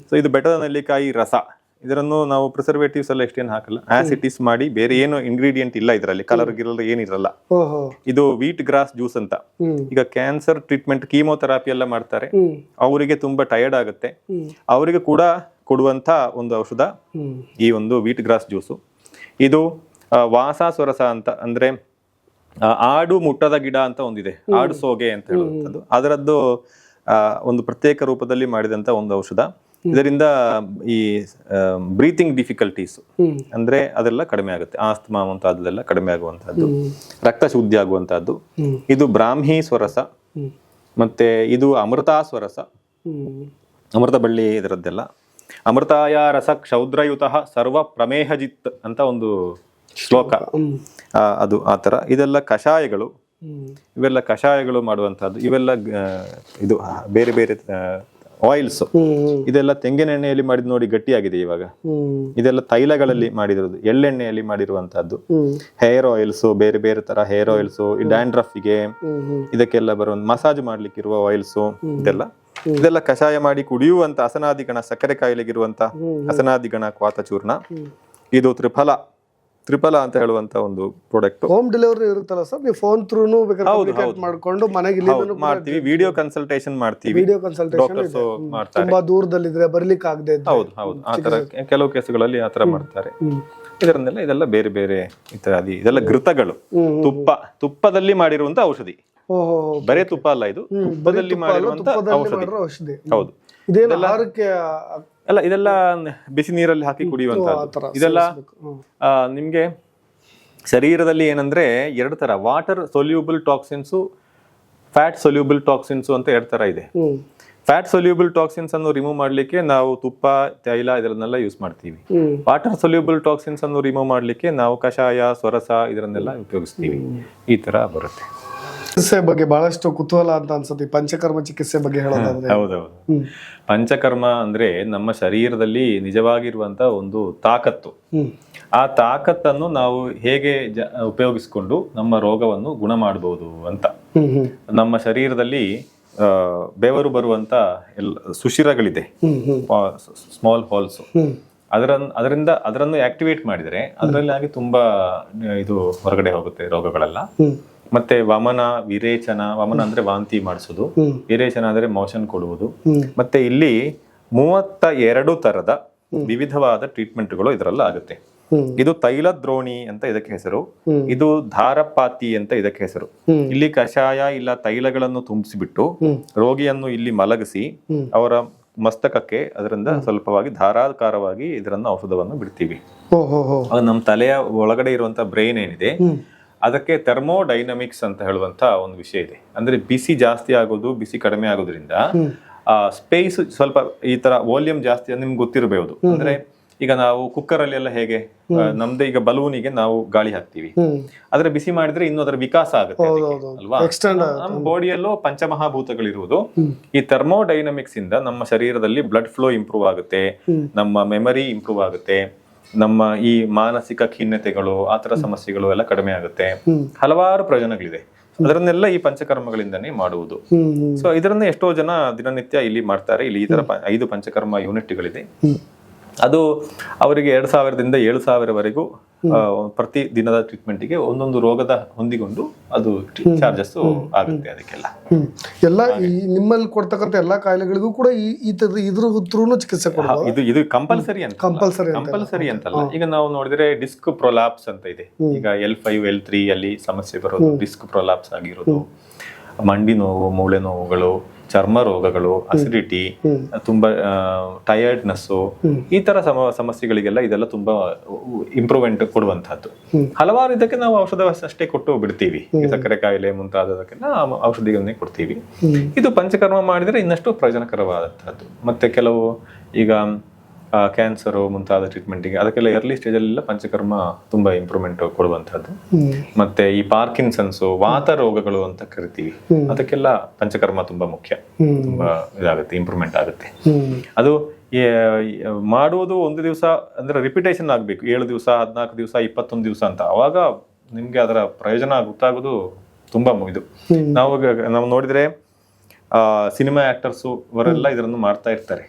ಸೊ ಇದು ಬೆಟ್ಟದ ನೆಲ್ಲಿಕಾಯಿ ರಸ. ಇದನ್ನು ನಾವು ಪ್ರಿಸರ್ವೇಟಿವ್ಸ್ ಎಲ್ಲ ಎಷ್ಟೇನು ಹಾಕಲ್ಲ ಆಸಿಟಿಸ್ ಮಾಡಿ ಬೇರೆ ಏನು ಇಂಗ್ರೀಡಿಯೆಂಟ್ ಇಲ್ಲ ಇದರಲ್ಲಿ ಕಲರ್ ಗಿರಲ್ ಏನಿರಲ್ಲ ಇದು ವೀಟ್ ಗ್ರಾಸ್ ಜ್ಯೂಸ್ ಅಂತ. ಈಗ ಕ್ಯಾನ್ಸರ್ ಟ್ರೀಟ್ಮೆಂಟ್ ಕೀಮೋಥೆರಪಿ ಎಲ್ಲ ಮಾಡ್ತಾರೆ. ಅವರಿಗೆ ತುಂಬಾ ಟಯರ್ಡ್ ಆಗುತ್ತೆ. ಅವರಿಗೆ ಕೂಡ ಕೊಡುವಂತ ಒಂದು ಔಷಧ ಈ ಒಂದು ವೀಟ್ ಗ್ರಾಸ್ ಜ್ಯೂಸು ಇದು ವಾಸ ಸ್ವರಸ ಅಂತ ಅಂದ್ರೆ ಆಡು ಮುಟ್ಟದ ಗಿಡ ಅಂತ ಒಂದಿದೆ. ಆಡು ಸೋಗೆ ಅಂತ ಹೇಳುವಂಥದ್ದು. ಅದರದ್ದು ಒಂದು ಪ್ರತ್ಯೇಕ ರೂಪದಲ್ಲಿ ಮಾಡಿದಂತ ಒಂದು ಔಷಧ. ಇದರಿಂದ ಈ ಬ್ರೀತಿಂಗ್ ಡಿಫಿಕಲ್ಟೀಸ್ ಅಂದ್ರೆ ಅದೆಲ್ಲ ಕಡಿಮೆ ಆಗುತ್ತೆ. ಆಸ್ತಮಾ ಮುಂತಾದದೆಲ್ಲ ಕಡಿಮೆ ಆಗುವಂತಹದ್ದು ರಕ್ತ ಶುದ್ಧಿ ಆಗುವಂತಹದ್ದು ಇದು ಬ್ರಾಹ್ಮಿ ಸ್ವರಸ ಮತ್ತೆ ಇದು ಅಮೃತ ಸ್ವರಸ. ಅಮೃತ ಬಳ್ಳಿ ಇದರದ್ದೆಲ್ಲ. ಅಮೃತಾಯ ರಸ ಕ್ಷೌದ್ರಯುತ ಸರ್ವ ಪ್ರಮೇಹಜಿತ್ ಅಂತ ಒಂದು ಶ್ಲೋಕ. ಅದು ಆ ಥರ. ಇದೆಲ್ಲ ಕಷಾಯಗಳು. ಇವೆಲ್ಲ ಕಷಾಯಗಳು ಮಾಡುವಂತಹದ್ದು ಇವೆಲ್ಲ ಇದು ಬೇರೆ ಬೇರೆ ಆಯಿಲ್ಸ್ ಇದೆಲ್ಲ ತೆಂಗಿನ ಎಣ್ಣೆಯಲ್ಲಿ ಮಾಡಿದ್ ನೋಡಿ ಗಟ್ಟಿಯಾಗಿದೆ ಇವಾಗ. ಇದೆಲ್ಲ ತೈಲಗಳಲ್ಲಿ ಮಾಡಿರೋದು ಎಳ್ಳೆಣ್ಣೆಯಲ್ಲಿ ಮಾಡಿರುವಂತಹದ್ದು ಹೇರ್ ಆಯಿಲ್ಸ್ ಬೇರೆ ಬೇರೆ ತರ ಹೇರ್ ಆಯಿಲ್ಸ್ ಈ ಡ್ಯಾಂಡ್ರಫ್ಗೆ ಇದಕ್ಕೆಲ್ಲ ಬರೋ ಮಸಾಜ್ ಮಾಡ್ಲಿಕ್ಕೆ ಇರುವ ಆಯಿಲ್ಸ್ ಇದೆಲ್ಲ. ಇದೆಲ್ಲ ಕಷಾಯ ಮಾಡಿ ಕುಡಿಯುವಂತ ಅಸನಾದಿಗಣ ಸಕ್ಕರೆ ಕಾಯಿಲೆಗಿರುವಂತ ಅಸನಾದಿಗಣ ಕ್ವಾತ ಚೂರ್ಣ ಇದು ತ್ರಿಫಲ. ತ್ರಿಫಲ ಅಂತ ಹೇಳುವಂತ ಒಂದು ಪ್ರಾಡಕ್ಟ್ ಹೋಮ್ ಡೆಲಿವರಿ ಇರುತ್ತಲ್ಲ ಸರ್ ನೀವು ಫೋನ್ ಥ್ರೂನು ಬೇಕಾದ್ರೆ ಮಾಡ್ಕೊಂಡು ಮನೆಗೆ ಇಲ್ಲಿ ಮಾಡ್ತೀವಿ. ವಿಡಿಯೋ ಕನ್ಸಲ್ಟೇಷನ್ ಮಾಡ್ತೀವಿ. ವಿಡಿಯೋ ಕನ್ಸಲ್ಟೇಷನ್ ಮಾಡ್ತಾರೆ. ತುಂಬಾ ದೂರದಲ್ಲಿದ್ರೆ ಬರ್ಲಿಕ್ಕೆ ಆಗದೆ ಹೌದು ಹೌದು. ಆ ತರ ಕೆಲವು ಕೇಸುಗಳಲ್ಲಿ ಆ ತರ ಮಾಡ್ತಾರೆ. ಇದರನ್ನೆಲ್ಲ ಇದೆಲ್ಲ ಬೇರೆ ಬೇರೆ ಇತ್ಯಾದಿ ಇದೆಲ್ಲ ಘೃತಗಳು. ತುಪ್ಪ ತುಪ್ಪದಲ್ಲಿ ಮಾಡಿರುವಂತ ಔಷಧಿ. ಬರೇ ತುಪ್ಪ ಅಲ್ಲ ಇದು. ತುಪ್ಪದಲ್ಲಿ ತುಪ್ಪ ಮಾಡಿರುವಂತ ಔಷಧಿ. ಹೌದು. ಇದೆಲ್ಲ ಆಹಾರಕ್ಕೆ ಅಲ್ಲ ಇದೆಲ್ಲ ಬಿಸಿ ನೀರಲ್ಲಿ ಹಾಕಿ ಕುಡಿಯುವಂತ ಇದೆಲ್ಲ. ನಿಮ್ಗೆ ಶರೀರದಲ್ಲಿ ಏನಂದ್ರೆ ಎರಡು ತರ water soluble toxins fat soluble toxins ಅಂತ ಎರಡು ತರ ಇದೆ. ಫ್ಯಾಟ್ ಸೊಲ್ಯೂಬಲ್ ಟಾಕ್ಸಿನ್ಸ್ ಅನ್ನು ರಿಮೂವ್ ಮಾಡ್ಲಿಕ್ಕೆ ನಾವು ತುಪ್ಪ ತೈಲ ಇದರನ್ನೆಲ್ಲ ಯೂಸ್ ಮಾಡ್ತೀವಿ. ವಾಟರ್ ಸೊಲ್ಯೂಬಲ್ ಟಾಕ್ಸಿನ್ಸ್ ಅನ್ನು ರಿಮೂವ್ ಮಾಡ್ಲಿಕ್ಕೆ ನಾವು ಕಷಾಯ ಸ್ವರಸ ಇದರನ್ನೆಲ್ಲ ಉಪಯೋಗಿಸ್ತೀವಿ. ಈ ತರ ಬರುತ್ತೆ. ಚಿಕಿತ್ಸೆ ಬಗ್ಗೆ ಬಹಳಷ್ಟು ಕುತೂಹಲ ಅಂತ ಅನ್ಸುತ್ತೆ. ಪಂಚಕರ್ಮ ಚಿಕಿತ್ಸೆ ಬಗ್ಗೆ ಹೇಳೋದಾದ್ರೆ. ಹೌದೌದು. ಪಂಚಕರ್ಮ ಅಂದ್ರೆ ನಮ್ಮ ಶರೀರದಲ್ಲಿ ನಿಜವಾಗಿರುವಂತ ಒಂದು ತಾಕತ್ತು. ಆ ತಾಕತ್ತನ್ನು ನಾವು ಹೇಗೆ ಉಪಯೋಗಿಸಿಕೊಂಡು ನಮ್ಮ ರೋಗವನ್ನು ಗುಣ ಮಾಡಬಹುದು ಅಂತ ನಮ್ಮ ಶರೀರದಲ್ಲಿ ಬೆವರು ಬರುವಂತ ಎಲ್ಲ ಸುಶಿರಗಳಿದೆ. ಸ್ಮಾಲ್ ಹೋಲ್ಸ್ ಅದರ ಅದರಿಂದ ಅದರನ್ನು ಆಕ್ಟಿವೇಟ್ ಮಾಡಿದರೆ ಅದರಲ್ಲಿ ಆಗಿ ತುಂಬಾ ಇದು ಹೊರಗಡೆ ಹೋಗುತ್ತೆ ರೋಗಗಳೆಲ್ಲ. ಮತ್ತೆ ವಮನ ವಿರೇಚನ ವಮನ ಅಂದ್ರೆ ವಾಂತಿ ಮಾಡಿಸೋದು. ವಿರೇಚನ ಅಂದ್ರೆ ಮೋಷನ್ ಕೊಡುವುದು. ಮತ್ತೆ ಇಲ್ಲಿ ಮೂವತ್ತ ಎರಡು ತರದ ವಿವಿಧವಾದ ಟ್ರೀಟ್ಮೆಂಟ್ಗಳು ಇದರಲ್ಲ ಆಗುತ್ತೆ. ಇದು ತೈಲ ದ್ರೋಣಿ ಅಂತ ಇದಕ್ಕೆ ಹೆಸರು. ಇದು ಧಾರಪಾತಿ ಅಂತ ಇದಕ್ಕೆ ಹೆಸರು. ಇಲ್ಲಿ ಕಷಾಯ ಇಲ್ಲ ತೈಲಗಳನ್ನು ತುಂಬಿಸಿಬಿಟ್ಟು. ರೋಗಿಯನ್ನು ಇಲ್ಲಿ ಮಲಗಿಸಿ ಅವರ ಮಸ್ತಕಕ್ಕೆ ಅದರಿಂದ ಸ್ವಲ್ಪವಾಗಿ ಧಾರಾಕಾರವಾಗಿ ಇದರನ್ನ ಔಷಧವನ್ನು ಬಿಡ್ತೀವಿ. ಅದು ನಮ್ಮ ತಲೆಯ ಒಳಗಡೆ ಇರುವಂತ ಬ್ರೈನ್ ಏನಿದೆ ಅದಕ್ಕೆ ಅದಕ್ಕೆ ಥರ್ಮೋಡೈನಮಿಕ್ಸ್ ಅಂತ ಹೇಳುವಂತ ಒಂದು ವಿಷಯ ಇದೆ. ಅಂದ್ರೆ ಬಿಸಿ ಜಾಸ್ತಿ ಆಗೋದು ಬಿಸಿ ಕಡಿಮೆ ಆಗೋದ್ರಿಂದ ಆ ಸ್ಪೇಸ್ ಸ್ವಲ್ಪ ಈ ತರ ವಾಲ್ಯೂಮ್ ಜಾಸ್ತಿ ನಿಮ್ಗೆ ಗೊತ್ತಿರಬಹುದು. ಅಂದ್ರೆ ಈಗ ನಾವು ಕುಕ್ಕರ್ ಅಲ್ಲಿ ಎಲ್ಲ ಹೇಗೆ ನಮ್ದೇ ಈಗ ಬಲೂನಿಗೆ ನಾವು ಗಾಳಿ ಹಾಕ್ತಿವಿ ಅದ್ರ ಆದ್ರೆ ಬಿಸಿ ಮಾಡಿದ್ರೆ ಇನ್ನು ಅದರ ವಿಕಾಸ ಆಗುತ್ತೆ ಅಲ್ವಾ? ನಮ್ಮ ಬಾಡಿಯಲ್ಲೂ ಪಂಚಮಹಾಭೂತಗಳಿರುವುದು. ಈ ಥರ್ಮೋಡೈನಮಿಕ್ಸ್ ಇಂದ ನಮ್ಮ ಶರೀರದಲ್ಲಿ ಬ್ಲಡ್ ಫ್ಲೋ ಇಂಪ್ರೂವ್ ಆಗುತ್ತೆ ನಮ್ಮ ಮೆಮರಿ ಇಂಪ್ರೂವ್ ಆಗುತ್ತೆ ನಮ್ಮ ಈ ಮಾನಸಿಕ ಖಿನ್ನತೆಗಳು ಆತರ ಸಮಸ್ಯೆಗಳು ಎಲ್ಲ ಕಡಿಮೆ ಆಗುತ್ತೆ. ಹಲವಾರು ಪ್ರಯೋಜನಗಳಿದೆ. ಅದರನ್ನೆಲ್ಲ ಈ ಪಂಚಕರ್ಮಗಳಿಂದನೇ ಮಾಡುವುದು. ಸೊ ಇದರನ್ನ ಎಷ್ಟೋ ಜನ ದಿನನಿತ್ಯ ಇಲ್ಲಿ ಮಾಡ್ತಾರೆ. ಇಲ್ಲಿ ಈ ತರ ಐದು ಪಂಚಕರ್ಮ ಯೂನಿಟ್ಗಳಿದೆ ಅದು ಅವರಿಗೆ ಎರಡ್ ಸಾವಿರದಿಂದ ಏಳು ಸಾವಿರವರೆಗೂ ಪ್ರತಿ ದಿನದ ಟ್ರೀಟ್ಮೆಂಟ್ಗೆ ಒಂದೊಂದು ರೋಗದ ಹೊಂದಿಕೊಂಡು ಅದು ಚಾರ್ಜಸ್ ಆಗುತ್ತೆ ಅದಕ್ಕೆಲ್ಲ. ಎಲ್ಲ ಈ ನಿಮ್ಮಲ್ಲಿ ಕೊಡ್ತಕ್ಕಂಥ ಎಲ್ಲಾ ಕಾಯಿಲೆಗಳಿಗೂ ಕೂಡ ಈ ಇದ್ರ ಹತ್ರನು ಚಿಕಿತ್ಸೆ ಇದು ಇದು ಕಂಪಲ್ಸರಿ ಅಂತ ಕಂಪಲ್ಸರಿ ಕಂಪಲ್ಸರಿ ಅಂತಲ್ಲ. ಈಗ ನಾವು ನೋಡಿದ್ರೆ ಡಿಸ್ಕ್ ಪ್ರೊಲಾಪ್ಸ್ ಅಂತ ಇದೆ. ಈಗ ಎಲ್ ಫೈವ್ ಎಲ್ ತ್ರೀ ಅಲ್ಲಿ ಸಮಸ್ಯೆ ಬರೋದು ಡಿಸ್ಕ್ ಪ್ರೊಲಾಪ್ಸ್ ಆಗಿರೋದು. ಮಂಡಿ ನೋವು ಮೂಳೆ ನೋವುಗಳು ಚರ್ಮ ರೋಗಗಳು ಅಸಿಡಿಟಿ ತುಂಬಾ ಟಯರ್ಡ್ನೆಸ್ ಈ ತರ ಸಮ ಸಮಸ್ಯೆಗಳಿಗೆಲ್ಲ ಇದೆಲ್ಲ ತುಂಬಾ ಇಂಪ್ರೂವ್ಮೆಂಟ್ ಕೊಡುವಂತಹದ್ದು ಹಲವಾರು ಇದಕ್ಕೆ ನಾವು ಔಷಧ ಅಷ್ಟೇ ಕೊಟ್ಟು ಬಿಡ್ತೀವಿ. ಸಕ್ಕರೆ ಕಾಯಿಲೆ ಮುಂತಾದದಕ್ಕೆಲ್ಲ ಔಷಧಿಗಳನ್ನೇ ಕೊಡ್ತೀವಿ. ಇದು ಪಂಚಕರ್ಮ ಮಾಡಿದ್ರೆ ಇನ್ನಷ್ಟು ಪ್ರಯೋಜನಕರವಾದಂತಹದ್ದು ಮತ್ತೆ ಕೆಲವು ಈಗ ಕ್ಯಾನ್ಸರ್ ಮುಂತಾದ ಟ್ರೀಟ್ಮೆಂಟಿಗೆ ಅದಕ್ಕೆಲ್ಲ ಎರ್ಲಿ ಸ್ಟೇಜಲ್ಲೆಲ್ಲ ಪಂಚಕರ್ಮ ತುಂಬಾ ಇಂಪ್ರೂವ್ಮೆಂಟ್ ಕೊಡುವಂತಹದ್ದು. ಮತ್ತೆ ಈ ಪಾರ್ಕಿನ್ಸನ್ಸ್ ವಾತ ರೋಗಗಳು ಅಂತ ಕರಿತೀವಿ. ಅದಕ್ಕೆಲ್ಲ ಪಂಚಕರ್ಮ ತುಂಬಾ ಮುಖ್ಯ. ತುಂಬಾ ಇದಾಗುತ್ತೆ ಇಂಪ್ರೂವ್ಮೆಂಟ್ ಆಗುತ್ತೆ. ಅದು ಮಾಡುವುದು ಒಂದು ದಿವಸ ಅಂದ್ರೆ ರಿಪಿಟೇಷನ್ ಆಗ್ಬೇಕು. ಏಳು ದಿವಸ ಹದಿನಾಲ್ಕು ದಿವಸ ಇಪ್ಪತ್ತೊಂದು ದಿವಸ ಅಂತ. ಅವಾಗ ನಿಮ್ಗೆ ಅದರ ಪ್ರಯೋಜನ ಗೊತ್ತಾಗೋದು ತುಂಬಾ ಇದು. ನಾವು ನಾವು ನೋಡಿದ್ರೆ ಸಿನಿಮಾ ಆಕ್ಟರ್ಸ್ ಅವರೆಲ್ಲ ಇದನ್ನು ಮಾಡ್ತಾ ಇರ್ತಾರೆ.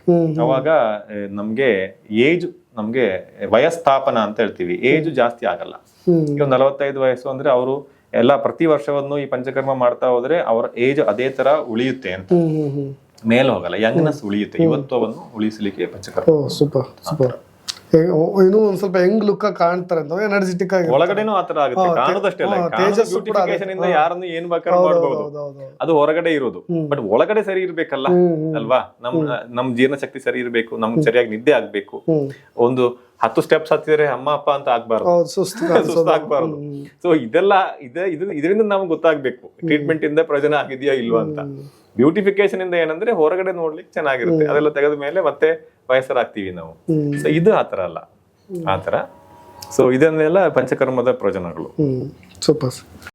ಅವಾಗ ನಮ್ಗೆ ಏಜ್ ನಮ್ಗೆ ವಯಸ್ಥಾಪನ ಅಂತ ಹೇಳ್ತೀವಿ. ಏಜ್ ಜಾಸ್ತಿ ಆಗಲ್ಲ. ಈಗ ಒಂದು ನಲವತ್ತೈದು ವಯಸ್ಸು ಅಂದ್ರೆ ಅವರು ಎಲ್ಲ ಪ್ರತಿ ವರ್ಷವನ್ನು ಈ ಪಂಚಕರ್ಮ ಮಾಡ್ತಾ ಹೋದ್ರೆ ಅವರ ಏಜ್ ಅದೇ ತರ ಉಳಿಯುತ್ತೆ ಅಂತ. ಮೇಲೆ ಹೋಗಲ್ಲ ಯಂಗ್ನೆಸ್ ಉಳಿಯುತ್ತೆ. ಇವತ್ತು ಉಳಿಸಲಿಕ್ಕೆ ಪಂಚಕರ್ಮ. ಸೂಪರ್ ಸೂಪರ್ ಇನ್ನೂ ಒಂದ್ ಸ್ವಲ್ಪ ಹೆಂಗ್ ಲುಕ್ ಕಾಣ್ತಾರೆ ಅಂತ. ಎನರ್ಜೆಟಿಕ್ ಆಗಿ ಒಳಗಡೆನೂ ಆತರ ಆಗುತ್ತೆ. ಕಾಣೋದಷ್ಟೇ ಅಲ್ಲ. ಬ್ಯೂಟಿಫಿಕೇಶನ್ ಇಂದ ಯಾರನ್ನು ಏನ್ ಬೇಕಾದ್ರೂ ಮಾಡಬಹುದು ಅದು ಹೊರಗಡೆ ಇರೋದು. ಬಟ್ ಒಳಗಡೆ ಸರಿ ಇರ್ಬೇಕಲ್ಲ? ಅಲ್ವಾ? ನಮ್ ನಮ್ ಜೀರ್ಣಶಕ್ತಿ ಸರಿ ಇರ್ಬೇಕು ನಮ್ಗೆ ಸರಿಯಾಗಿ ನಿದ್ದೆ ಆಗ್ಬೇಕು. ಒಂದು ಹತ್ತು ಸ್ಟೆಪ್ಸ್ ಹತ್ತಿದ್ರೆ ಅಮ್ಮ ಅಪ್ಪ ಅಂತ ಆಗ್ಬಾರ್ದು. ಸುಸ್ತು ಸುಸ್ತಾಗ್ಬಾರ್ದು ಸೊ ಇದೆಲ್ಲ ಇದೆ ಇದು ಇದರಿಂದ ನಮ್ಗೆ ಗೊತ್ತಾಗ್ಬೇಕು. ಟ್ರೀಟ್ಮೆಂಟ್ ಇಂದ ಪ್ರಯೋಜನ ಆಗಿದೆಯಾ ಇಲ್ವಾ ಅಂತ. ಬ್ಯೂಟಿಫಿಕೇಶನ್ ಇಂದ ಏನಂದ್ರೆ ಹೊರಗಡೆ ನೋಡ್ಲಿಕ್ಕೆ ಚೆನ್ನಾಗಿರುತ್ತೆ. ಅದೆಲ್ಲ ತೆಗೆದ ಮೇಲೆ ಮತ್ತೆ ವಯಸ್ಸರಾಗ್ತೀವಿ ನಾವು. ಸೊ ಇದು ಆತರ ಅಲ್ಲ. ಆತರ ಸೊ ಇದನ್ನೆಲ್ಲ ಪಂಚಕರ್ಮದ ಪ್ರಯೋಜನಗಳು. ಸೂಪರ್.